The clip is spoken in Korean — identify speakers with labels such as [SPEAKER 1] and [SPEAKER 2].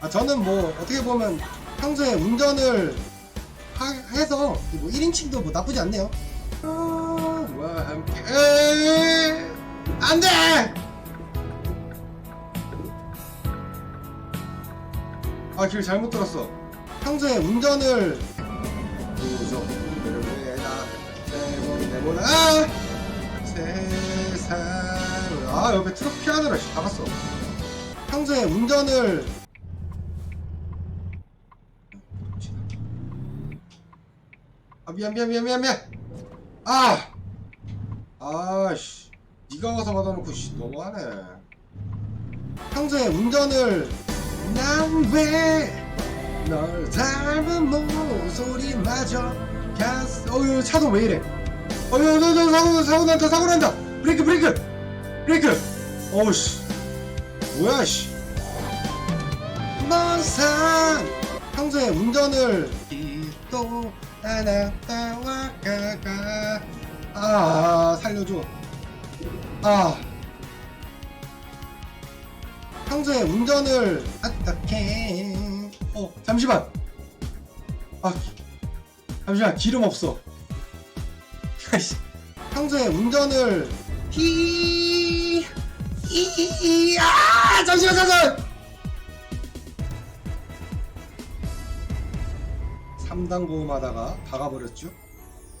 [SPEAKER 1] 아, 저는 뭐 어떻게 보면 평소에 운전을 하- 해서 뭐 1인칭도 뭐 나쁘지 않네요. 아, 와 함께 에이, 안 돼! 아, 길 잘못 들었어. 평소에 운전을 내보내 아! 세상을 아 옆에 트럭 피하느라 씨, 박았어. 평소에 운전을 아 미안 미안 미안 미안 미안. 아! 아씨. 네가 와서 받아놓고 씨 너무하네. 평소에 운전을 난왜널 닮은 목소리마저 가스 어휴 차도 왜 이래? 어휴 저, 저, 사고 사고 난다 사고 난다. 브레이크 브레이크 브레이크. 어우씨. 뭐야 씨. 넌산 평소에 운전을 또 나나타와 가가. 아 살려줘. 아. 평소에 운전을 어떻게 어 잠시만. 아 잠시만. 기름 없어. 평소에 운전을 히 이아 잠시만 잠시만 3단 고음하다가 박아버렸죠